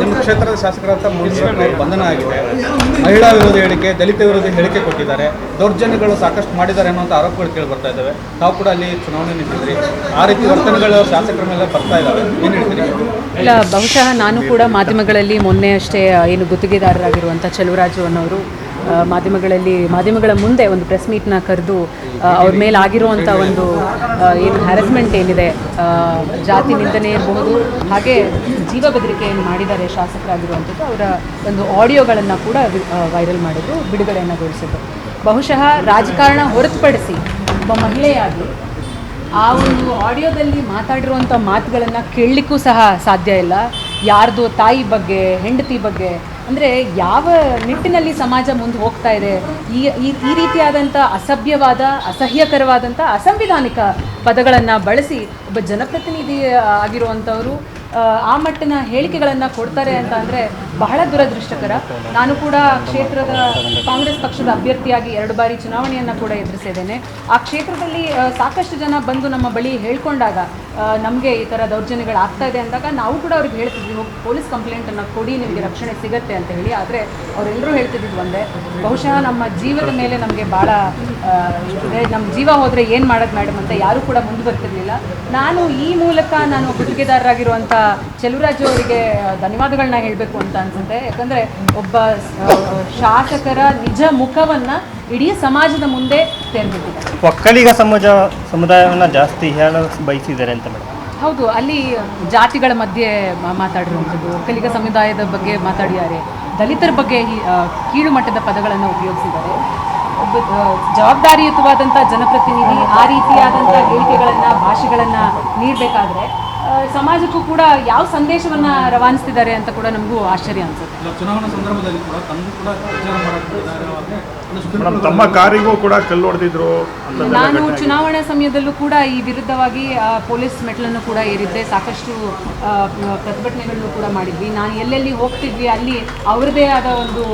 ನಿಮ್ಮ ಕ್ಷೇತ್ರದ ಶಾಸಕರಂತ ಮುನಿಸ್ವಾಮಿ ಬಂಧನ ಆಗಿದೆ. ಮಹಿಳಾ ವಿರೋಧಿ ಹೇಳಿಕೆ, ದಲಿತ ವಿರೋಧಿ ಹೇಳಿಕೆ ಕೊಟ್ಟಿದ್ದಾರೆ. ದೌರ್ಜನ್ಯಗಳು ಸಾಕಷ್ಟು ಮಾಡಿದ್ದಾರೆ ಅನ್ನುವಂಥ ಆರೋಪಗಳು ಕೇಳಿ ಬರ್ತಾ ಇದ್ದಾವೆ. ತಾವು ಕೂಡ ಅಲ್ಲಿ ಚುನಾವಣೆ ನಿಂತಿದ್ರಿ. ಆ ರೀತಿ ವರ್ತನೆಗಳು ಶಾಸಕರ ಮೇಲೆ ಬರ್ತಾ ಇದ್ದಾವೆ. ಏನು ಹೇಳ್ತೀರಿ? ಇಲ್ಲ, ಬಹುಶಃ ನಾನು ಕೂಡ ಮಾಧ್ಯಮಗಳಲ್ಲಿ ಮೊನ್ನೆ ಅಷ್ಟೇ ಏನು ಗುತ್ತಿಗೆದಾರರಾಗಿರುವಂಥ ಚಲುವರಾಜು ಅನ್ನೋರು ಮಾಧ್ಯಮಗಳಲ್ಲಿ, ಮಾಧ್ಯಮಗಳ ಮುಂದೆ ಒಂದು ಪ್ರೆಸ್ ಮೀಟ್ನ ಕರೆದು ಅವ್ರ ಮೇಲೆ ಆಗಿರುವಂಥ ಒಂದು ಏನು ಹ್ಯಾರಸ್ಮೆಂಟ್ ಏನಿದೆ ಜಾತಿ ನಿಂದನೆ ಇರಬಹುದು, ಹಾಗೆ ಜೀವ ಬೆದರಿಕೆಯನ್ನು ಮಾಡಿದ್ದಾರೆ ಶಾಸಕರಾಗಿರುವಂಥದ್ದು, ಅವರ ಒಂದು ಆಡಿಯೋಗಳನ್ನು ಕೂಡ ವೈರಲ್ ಮಾಡಿದ್ರು ಬಿಡುಗಡೆಯನ್ನಗೊಳಿಸಿದರು ಬಹುಶಃ ರಾಜಕಾರಣ ಹೊರತುಪಡಿಸಿ ಒಬ್ಬ ಮಹಿಳೆಯಾಗಿ ಆ ಒಂದು ಆಡಿಯೋದಲ್ಲಿ ಮಾತಾಡಿರುವಂಥ ಮಾತುಗಳನ್ನು ಕೇಳಲಿಕ್ಕೂ ಸಹ ಸಾಧ್ಯ ಇಲ್ಲ. ಯಾರ್ದು ತಾಯಿ ಬಗ್ಗೆ, ಹೆಂಡತಿ ಬಗ್ಗೆ ಅಂದರೆ ಯಾವ ನಿಟ್ಟಿನಲ್ಲಿ ಸಮಾಜ ಮುಂದೆ ಹೋಗ್ತಾ ಇದೆ? ಈ, ಈ- ರೀತಿಯಾದಂಥ ಅಸಭ್ಯವಾದ ಅಸಹ್ಯಕರವಾದಂಥ ಅಸಂವಿಧಾನಿಕ ಪದಗಳನ್ನು ಬಳಸಿ ಒಬ್ಬ ಜನಪ್ರತಿನಿಧಿ ಆಗಿರುವಂಥವರು ಆ ಮಟ್ಟಿನ ಹೇಳಿಕೆಗಳನ್ನು ಕೊಡ್ತಾರೆ ಅಂತ ಅಂದರೆ ಬಹಳ ದುರದೃಷ್ಟಕರ. ನಾನು ಕೂಡ ಕ್ಷೇತ್ರದ ಕಾಂಗ್ರೆಸ್ ಪಕ್ಷದ ಅಭ್ಯರ್ಥಿಯಾಗಿ ಎರಡು ಬಾರಿ ಚುನಾವಣೆಯನ್ನು ಕೂಡ ಎದುರಿಸಿದ್ದೇನೆ. ಆ ಕ್ಷೇತ್ರದಲ್ಲಿ ಸಾಕಷ್ಟು ಜನ ಬಂದು ನಮ್ಮ ಬಳಿ ಹೇಳ್ಕೊಂಡಾಗ ನಮಗೆ ಈ ಥರ ದೌರ್ಜನ್ಯಗಳು ಆಗ್ತಾ ಇದೆ ಅಂದಾಗ ನಾವು ಕೂಡ ಅವ್ರಿಗೆ ಹೇಳ್ತಿದ್ವಿ, ಹೋಗಿ ಪೊಲೀಸ್ ಕಂಪ್ಲೇಂಟನ್ನು ಕೊಡಿ, ನಿಮಗೆ ರಕ್ಷಣೆ ಸಿಗುತ್ತೆ ಅಂತ ಹೇಳಿ. ಆದರೆ ಅವರೆಲ್ಲರೂ ಹೇಳ್ತಿದ್ದಿದ್ದು ಒಂದೇ, ಬಹುಶಃ ನಮ್ಮ ಜೀವದ ಮೇಲೆ ನಮಗೆ ಭಾಳ ಇದೆ. ನಮ್ಮ ಜೀವ ಹೋದರೆ ಏನು ಮಾಡೋದು ಮೇಡಮ್ ಅಂತ ಯಾರೂ ಕೂಡ ಮುಂದೆ ಬರ್ತಿರ್ಲಿಲ್ಲ ನಾನು ಈ ಮೂಲಕ ನಾನು ಗುತ್ತಿಗೆದಾರರಾಗಿರುವಂಥ ಚೆಲುವರಾಜು ಅವರಿಗೆ ಧನ್ಯವಾದಗಳನ್ನ ಹೇಳಬೇಕು ಅಂತ ಅನ್ಸುತ್ತೆ. ಯಾಕಂದರೆ ಒಬ್ಬ ಶಾಸಕರ ನಿಜ ಮುಖವನ್ನು ಇಡೀ ಸಮಾಜದ ಮುಂದೆ ತೆರೆದಿಟ್ಟಿದ್ದಾರೆ. ಒಕ್ಕಲಿಗ ಸಮಾಜ ಸಮುದಾಯವನ್ನು ಜಾಸ್ತಿ ಹೇಳ ಬಯಸಿದ್ದಾರೆ ಅಂತ ಮೇಡಮ್. ಹೌದು ಅಲ್ಲಿ ಜಾತಿಗಳ ಮಧ್ಯೆ ಮಾತಾಡಿರುವಂಥದ್ದು ಒಕ್ಕಲಿಗ ಸಮುದಾಯದ ಬಗ್ಗೆ ಮಾತಾಡಿದ್ದಾರೆ ದಲಿತರ ಬಗ್ಗೆ ಕೀಳು ಮಟ್ಟದ ಪದಗಳನ್ನು ಉಪಯೋಗಿಸಿದ್ದಾರೆ. ಜವಾಬ್ದಾರಿಯುತವಾದಂಥ ಜನಪ್ರತಿನಿಧಿ ಆ ರೀತಿಯಾದಂಥ ಹೇಳಿಕೆಗಳನ್ನು ಭಾಷೆಗಳನ್ನು ನೀಡಬೇಕಾದ್ರೆ ಸಮಾಜಕ್ಕೂ ಕೂಡ ಯಾವ ಸಂದೇಶವನ್ನು ರವಾನಿಸ್ತಿದ್ದಾರೆ ಅಂತ ಕೂಡ ನಮಗೂ ಆಶ್ಚರ್ಯ ಅನಿಸುತ್ತೆ. ಚುನಾವಣಾ ಸಂದರ್ಭದಲ್ಲಿ ಕೂಡ ಕೂಡ ಮೇಡಮ್ ತಮ್ಮ ಕಾರಿಗೂ ಕೂಡ ಕಲ್ಲು ಹೊಡೆದಿದ್ರು ನಾನು ಚುನಾವಣಾ ಸಮಯದಲ್ಲೂ ಕೂಡ ಈ ವಿರುದ್ಧವಾಗಿ ಪೊಲೀಸ್ ಮೆಟ್ಲನ್ನು ಕೂಡ ಏರಿದ್ದೆ. ಸಾಕಷ್ಟು ಪ್ರತಿಭಟನೆಗಳನ್ನು ಕೂಡ ಮಾಡಿದ್ವಿ. ನಾನು ಎಲ್ಲೆಲ್ಲಿ ಹೋಗ್ತಿದ್ವಿ ಅಲ್ಲಿ ಅವರದೇ ಆದ ಒಂದು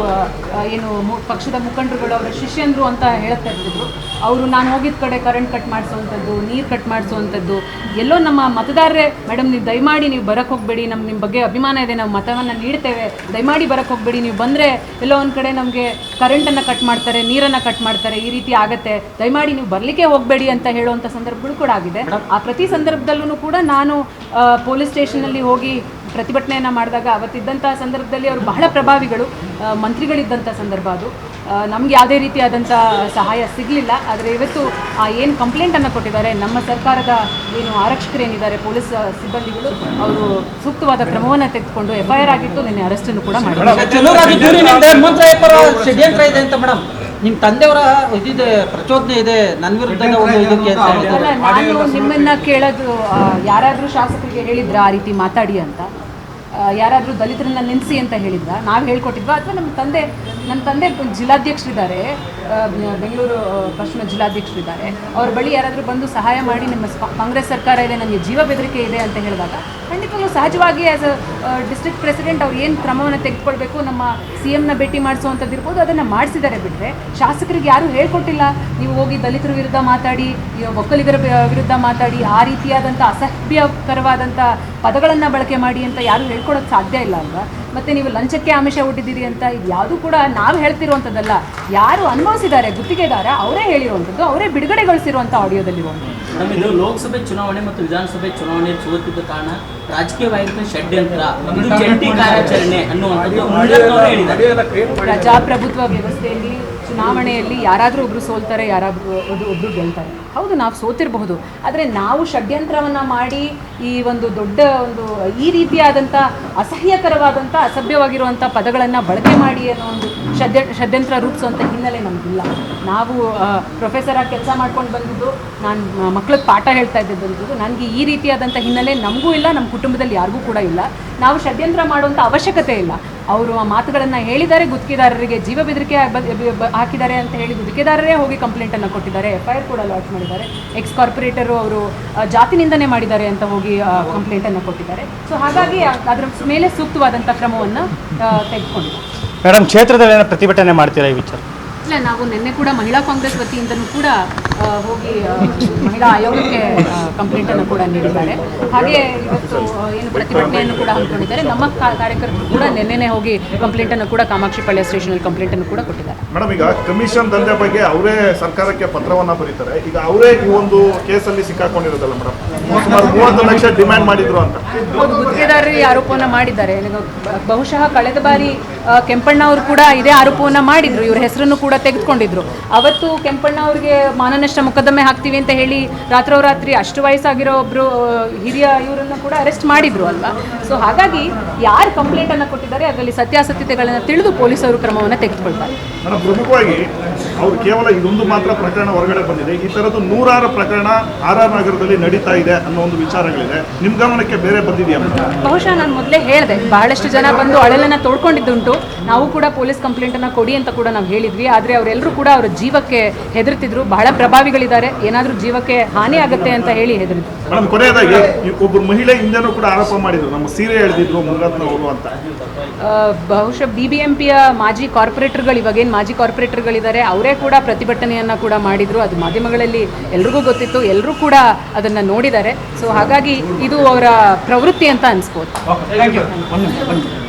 ಏನು ಪಕ್ಷದ ಮುಖಂಡರುಗಳು ಅವರ ಶಿಷ್ಯಂದ್ರು ಅಂತ ಹೇಳ್ತಾ ಇರ್ತಿದ್ರು ಅವರು ನಾನು ಹೋಗಿದ್ದ ಕಡೆ ಕರೆಂಟ್ ಕಟ್ ಮಾಡಿಸುವಂಥದ್ದು ನೀರು ಕಟ್ ಮಾಡಿಸುವಂಥದ್ದು. ಎಲ್ಲೋ ನಮ್ಮ ಮತದಾರರೇ ಮೇಡಮ್ ನೀವು ದಯಮಾಡಿ ನೀವು ಬರಕ್ಕೆ ಹೋಗಬೇಡಿ. ನಮ್ಮ ನಿಮ್ಮ ಬಗ್ಗೆ ಅಭಿಮಾನ ಇದೆ ನಾವು ಮತವನ್ನು ನೀಡ್ತೇವೆ. ದಯಮಾಡಿ ಬರಕ್ಕೆ ಹೋಗಬೇಡಿ. ನೀವು ಬಂದರೆ ಎಲ್ಲೋ ಒಂದು ಕಡೆ ನಮಗೆ ಕರೆಂಟನ್ನು ಕಟ್ ಮಾಡ್ತಾರೆ. ನೀರನ್ನು ಕಟ್ ಮಾಡ್ತಾರೆ ಈ ರೀತಿ ಆಗತ್ತೆ. ದಯಮಾಡಿ ನೀವು ಬರ್ಲಿಕ್ಕೆ ಹೋಗಬೇಡಿ ಅಂತ ಹೇಳುವಂಥ ಸಂದರ್ಭಗಳು ಕೂಡ ಆಗಿದೆ. ಆ ಪ್ರತಿ ಸಂದರ್ಭದಲ್ಲೂ ಕೂಡ ನಾನು ಪೊಲೀಸ್ ಪೊಲೀಸ್ ಸ್ಟೇಷನಲ್ಲಿ ಹೋಗಿ ಪ್ರತಿಭಟನೆಯನ್ನ ಮಾಡಿದಾಗ ಅವತ್ತಿದ್ದಂತಹ ಸಂದರ್ಭದಲ್ಲಿ ಅವರು ಬಹಳ ಪ್ರಭಾವಿಗಳು. ಆ, ಮಂತ್ರಿಗಳಿದ್ದಂಥ ಸಂದರ್ಭ ಅದು. ನಮ್ಗೆ ಯಾವುದೇ ರೀತಿಯಾದಂಥ ಸಹಾಯ ಸಿಗಲಿಲ್ಲ. ಆದರೆ ಇವತ್ತು ಆ ಏನು ಕಂಪ್ಲೇಂಟನ್ನು ಕೊಟ್ಟಿದ್ದಾರೆ ನಮ್ಮ ಸರ್ಕಾರದ ಏನು ಆರಕ್ಷಕರೇನಿದ್ದಾರೆ ಪೊಲೀಸ್ ಸಿಬ್ಬಂದಿಗಳು ಅವರು ಸೂಕ್ತವಾದ ಕ್ರಮವನ್ನು ತೆಗೆದುಕೊಂಡು ಎಫ್ ಐ ಆರ್ ಆಗಿತ್ತು ನಿನ್ನೆ ಅರೆಸ್ಟನ್ನು ಕೂಡ ಮಾಡಿದ್ದಾರೆ ಚಲುವರಾಜು ದೂರಿನಿಂದ ಷಡ್ಯಂತ್ರ ಇದೆ ಅಂತ ಮೇಡಮ್ ನಿಮ್ ತಂದೆಯವರ ಇದಿದೆ ಪ್ರಚೋದನೆ ಇದೆ ನನ್ನ ವಿರುದ್ಧದ ಒಂದು ಇದಕ್ಕೆ. ಅಲ್ಲ ನಾನು ನಿಮ್ಮನ್ನ ಕೇಳೋದು ಯಾರಾದರೂ ಯಾರಾದ್ರೂ ಶಾಸಕರಿಗೆ ಹೇಳಿದ್ರ ಆ ರೀತಿ ಮಾತಾಡಿ ಅಂತ? ಯಾರಾದರೂ ಯಾರಾದ್ರೂ ದಲಿತರನ್ನ ನಿಲ್ಲಿಸಿ ಅಂತ ಹೇಳಿದ್ರ? ನಾವು ಹೇಳ್ಕೊಟ್ಟಿದ್ವಾ? ಅಥವಾ ನಮ್ಮ ತಂದೆ ನನ್ನ ತಂದೆ ಜಿಲ್ಲಾಧ್ಯಕ್ಷರಿದ್ದಾರೆ. ಬೆಂಗಳೂರು ಪಶ್ಚಿಮ ಜಿಲ್ಲಾಧ್ಯಕ್ಷರಿದ್ದಾರೆ. ಅವ್ರ ಬಳಿ ಯಾರಾದರೂ ಬಂದು ಸಹಾಯ ಮಾಡಿ ನಿಮ್ಮ ಕಾಂಗ್ರೆಸ್ ಸರ್ಕಾರ ಇದೆ, ನನಗೆ ಜೀವ ಬೆದರಿಕೆ ಇದೆ ಅಂತ ಹೇಳಿದಾಗ ಖಂಡಿತವಾಗ್ಲೂ ಸಹಜವಾಗಿ ಆ್ಯಸ್ ಅ ಡಿಸ್ಟ್ರಿಕ್ಟ್ ಪ್ರೆಸಿಡೆಂಟ್ ಅವ್ರು ಏನು ಕ್ರಮವನ್ನು ತೆಗೆದುಕೊಳ್ಬೇಕು, ನಮ್ಮ ಸಿ ಎಮ್ನ ಭೇಟಿ ಮಾಡಿಸುವಂಥದ್ದು ಇರ್ಬೋದು, ಅದನ್ನು ಮಾಡಿಸಿದ್ದಾರೆ ಬಿಟ್ಟರೆ ಶಾಸಕರಿಗೆ ಯಾರೂ ಹೇಳ್ಕೊಟ್ಟಿಲ್ಲ. ನೀವು ಹೋಗಿ ದಲಿತರ ವಿರುದ್ಧ ಮಾತಾಡಿ ಒಕ್ಕಲಿಗರ ವಿರುದ್ಧ ಮಾತಾಡಿ, ಆ ರೀತಿಯಾದಂಥ ಅಸಭ್ಯಕರವಾದಂಥ ಪದಗಳನ್ನು ಬಳಕೆ ಮಾಡಿ ಅಂತ ಯಾರೂ ಹೇಳ್ಕೊಡೋಕ್ಕೆ ಸಾಧ್ಯ ಇಲ್ಲ ಅಲ್ವಾ? ಮತ್ತು ನೀವು ಲಂಚಕ್ಕೆ ಆಮಿಷ ಒಡ್ಡಿದ್ದೀರಿ ಅಂತ ಇದು ಯಾವುದೂ ಕೂಡ ನಾವು ಹೇಳ್ತಿರುವಂಥದ್ದಲ್ಲ ಯಾರು ಅನುಭವಿಸಿದ್ದಾರೆ ಗುತ್ತಿಗೆದಾರ ಅವರೇ ಹೇಳಿರುವಂಥದ್ದು ಅವರೇ ಬಿಡುಗಡೆಗೊಳಿಸಿರುವಂಥ ಆಡಿಯೋದಲ್ಲಿರುವಂಥದ್ದು ನಮ್ಮ ಇದು ಲೋಕಸಭೆ ಚುನಾವಣೆ ಮತ್ತು ವಿಧಾನಸಭೆ ಚುನಾವಣೆ ಸೋತಿದ್ದ ಕಾರಣ ರಾಜಕೀಯವಾಗಿದ್ದ ಷಡ್ಯಂತ್ರ ಜಂಟಿ ಕಾರ್ಯಾಚರಣೆ ಅನ್ನುವಂಥದ್ದು ಪ್ರಜಾಪ್ರಭುತ್ವ ವ್ಯವಸ್ಥೆಯಲ್ಲಿ ಚುನಾವಣೆಯಲ್ಲಿ ಯಾರಾದರೂ ಒಬ್ಬರು ಸೋಲ್ತಾರೆ, ಯಾರಾದರೂ ಒಬ್ಬರು ಗೆಲ್ತಾರೆ. ಹೌದು, ನಾವು ಸೋತಿರಬಹುದು. ಆದರೆ ನಾವು ಷಡ್ಯಂತ್ರವನ್ನು ಮಾಡಿ ಈ ಒಂದು ದೊಡ್ಡ ಒಂದು ಈ ರೀತಿಯಾದಂಥ ಅಸಹ್ಯಕರವಾದಂಥ ಅಸಭ್ಯವಾಗಿರುವಂಥ ಪದಗಳನ್ನು ಬಳಕೆ ಮಾಡಿ ಅನ್ನೋ ಒಂದು ಷಡ್ಯ, ಷಡ್ಯಂತ್ರ ರೂಪಿಸುವಂಥ ಹಿನ್ನೆಲೆ ನಮಗಿಲ್ಲ. ನಾವು ಪ್ರೊಫೆಸರಾಗಿ ಕೆಲಸ ಮಾಡ್ಕೊಂಡು ಬಂದಿದ್ದು, ನಾನು ಮಕ್ಳಿಗೆ ಪಾಠ ಹೇಳ್ತಾ ಇದ್ದಿದ್ದು ನನಗೆ ಈ ರೀತಿಯಾದಂಥ ಹಿನ್ನೆಲೆ ನಮಗೂ ಇಲ್ಲ ನಮ್ಮ ಕುಟುಂಬದಲ್ಲಿ ಯಾರಿಗೂ ಕೂಡ ಇಲ್ಲ. ನಾವು ಷಡ್ಯಂತ್ರ ಮಾಡುವಂಥ ಅವಶ್ಯಕತೆ ಇಲ್ಲ. ಅವರು ಆ ಮಾತುಗಳನ್ನು ಹೇಳಿದ್ದಾರೆ ಗುತ್ತಿಗೆದಾರರಿಗೆ ಜೀವ ಬೆದರಿಕೆ ಹಾಕಿದ್ದಾರೆ ಅಂತ ಹೇಳಿ ಗುತ್ತಿಗೆದಾರರೇ ಹೋಗಿ ಕಂಪ್ಲೇಂಟನ್ನು ಕೊಟ್ಟಿದ್ದಾರೆ ಎಫ್ ಐ ಕೂಡ ಲಾಂಚ್ ಮಾಡಿದ್ದಾರೆ. ಎಕ್ಸ್ ಕಾರ್ಪೊರೇಟರು ಅವರು ಆ, ಜಾತಿ ನಿಂದನೆ ಮಾಡಿದ್ದಾರೆ ಅಂತ ಹೋಗಿ ಕಂಪ್ಲೇಂಟನ್ನು ಕೊಟ್ಟಿದ್ದಾರೆ. ಸೊ ಹಾಗಾಗಿ ಅದರ ಮೇಲೆ ಸೂಕ್ತವಾದಂಥ ಕ್ರಮವನ್ನು ತೆಗೆದುಕೊಂಡಿದ್ದಾರೆ. ಮೇಡಮ್ ಕ್ಷೇತ್ರದಲ್ಲಿ ಪ್ರತಿಭಟನೆ ಮಾಡ್ತೀರಾ ಈ ವಿಚಾರ? ಇಲ್ಲ ನಾವು ನಿನ್ನೆ ಕೂಡ ಮಹಿಳಾ ಕಾಂಗ್ರೆಸ್ ವತಿಯಿಂದನೂ ಕೂಡ ಹೋಗಿ ಮಹಿಳಾ ಆಯೋಗಕ್ಕೆ ಕಂಪ್ಲೇಂಟನ್ನು ಕೂಡ ನೀಡಿದ್ದಾರೆ. ಹಾಗೆ ಇವತ್ತು ಏನು ಪ್ರತಿಭಟನೆಯನ್ನು ಕೂಡ ಹಮ್ಮಿಕೊಂಡಿದ್ದಾರೆ. ನಮ್ಮ ಕಾರ್ಯಕರ್ತರು ಕೂಡ ನಿನ್ನೆನೆ ಹೋಗಿ ಕಂಪ್ಲೇಂಟನ್ನು ಕೂಡ ಕಾಮಾಕ್ಷಿ ಅಲ್ಲಿ ಸ್ಟೇಷನಲ್ಲಿ ಕಂಪ್ಲೇಂಟನ್ನು ಕೂಡ ಕೊಟ್ಟಿದ್ದಾರೆ. ಮೇಡಮ್ ಈಗ ಕಮಿಷನ್ ದಂಧೆ ಬಗ್ಗೆ ಅವರೇ ಸರ್ಕಾರಕ್ಕೆ ಪತ್ರವನ್ನ ಬರೀತಾರೆ. ಈಗ ಅವರೇ ಈ ಒಂದು ಕೇಸಲ್ಲಿ ಸಿಕ್ಕಾಕೊಂಡಿರೋದಲ್ಲ ಮೇಡಮ್? ಸುಮಾರು ಮೂವತ್ತು ಲಕ್ಷ ಡಿಮ್ಯಾಂಡ್ ಮಾಡಿದ್ರು ಅಂತ. ಗುತ್ತಿಗೆದಾರರು ಈ ಆರೋಪವನ್ನು ಮಾಡಿದ್ದಾರೆ. ಬಹುಶಃ ಕಳೆದ ಬಾರಿ ಕೆಂಪಣ್ಣ ಅವರು ಕೂಡ ಇದೇ ಆರೋಪವನ್ನ ಮಾಡಿದ್ರು. ಇವರ ಹೆಸರನ್ನು ಕೂಡ ತೆಗೆದುಕೊಂಡಿದ್ರು. ಅವತ್ತು ಕೆಂಪಣ್ಣ ಅವರಿಗೆ ಮಾನನಷ್ಟ ಮೊಕದ್ದಮೆ ಹಾಕ್ತೀವಿ ಅಂತ ಹೇಳಿ ರಾತ್ರೋರಾತ್ರಿ ಅಷ್ಟು ವಯಸ್ಸಾಗಿರೋ ಒಬ್ರು ಹಿರಿಯ ಇವರನ್ನು ಕೂಡ ಅರೆಸ್ಟ್ ಮಾಡಿದ್ರು ಅಲ್ವಾ? ಸೊ ಹಾಗಾಗಿ ಯಾರು ಕಂಪ್ಲೇಂಟ್ ಅನ್ನ ಕೊಟ್ಟಿದ್ದಾರೆ ಅದರಲ್ಲಿ ಸತ್ಯಾಸತ್ಯತೆಗಳನ್ನು ತಿಳಿದು ಪೊಲೀಸರು ಕ್ರಮವನ್ನು ತೆಗೆದುಕೊಳ್ತಾರೆ. ಪ್ರಮುಖವಾಗಿ ಅವರು ಕೇವಲ ಇದೊಂದು ಮಾತ್ರ ಪ್ರಕರಣ ಹೊರಗಡೆ ಬಂದಿದೆ. ಈ ತರದ್ದು ನೂರಾರು ಪ್ರಕರಣ ಆರ್ ಆರ್ ನಗರದಲ್ಲಿ ನಡೀತಾ ಇದೆ ಅನ್ನೋ ಒಂದು ವಿಚಾರಗಳಿದೆ. ನಿಮ್ಮ ಗಮನಕ್ಕೆ ಬೇರೆ ಬಂದಿದೆಯಾ? ಬಹುಶಃ ನಾನು ಮೊದಲೇ ಹೇಳಿದೆ ಬಹಳಷ್ಟು ಜನ ಬಂದು ಅಳಲನ್ನ ತೋಡ್ಕೊಂಡಿದ್ದುಂಟು ನಾವು ಕೂಡ ಪೊಲೀಸ್ ಕಂಪ್ಲೇಂಟ್ ಅನ್ನ ಕೊಡಿ ಅಂತ ಕೂಡ ನಾವು ಹೇಳಿದ್ವಿ. ಆದರೆ ಅವರೆಲ್ಲರೂ ಕೂಡ ಅವರ ಜೀವಕ್ಕೆ ಹೆದರ್ತಿದ್ರು. ಬಹಳ ಪ್ರಭಾವಿಗಳಿದ್ದಾರೆ. ಏನಾದರೂ ಜೀವಕ್ಕೆ ಹಾನಿ ಆಗುತ್ತೆ ಅಂತ ಹೇಳಿ ಹೆದರಿದ್ರು. ಮೇಡಮ್ ಕೊನೆಯದಾಗಿ ಒಬ್ಬರು ಮಹಿಳೆ ಹಿಂದೆನೂ ಕೂಡ ಆರೋಪ ಮಾಡಿದ್ರು. ನಮ್ಮ ಸೀರೆ ಎಳೆದಿದ್ರು ಮುನಿರತ್ನವರು ಅಂತ. ಆ, ಬಹುಶಃ ಬಿ ಬಿ ಎಂ ಪಿಯ ಮಾಜಿ ಕಾರ್ಪೊರೇಟರ್ಗಳು ಇವಾಗೇನು ಮಾಜಿ ಕಾರ್ಪೊರೇಟರ್ಗಳಿದ್ದಾರೆ, ಅವರೇ ಕೂಡ ಪ್ರತಿಭಟನೆಯನ್ನು ಕೂಡ ಮಾಡಿದರು. ಅದು ಮಾಧ್ಯಮಗಳಲ್ಲಿ ಎಲ್ರಿಗೂ ಗೊತ್ತಿತ್ತು ಎಲ್ಲರೂ ಕೂಡ ಅದನ್ನು ನೋಡಿದ್ದಾರೆ. ಸೊ ಹಾಗಾಗಿ ಇದು ಅವರ ಪ್ರವೃತ್ತಿ ಅಂತ ಅನಿಸ್ಬೋದು.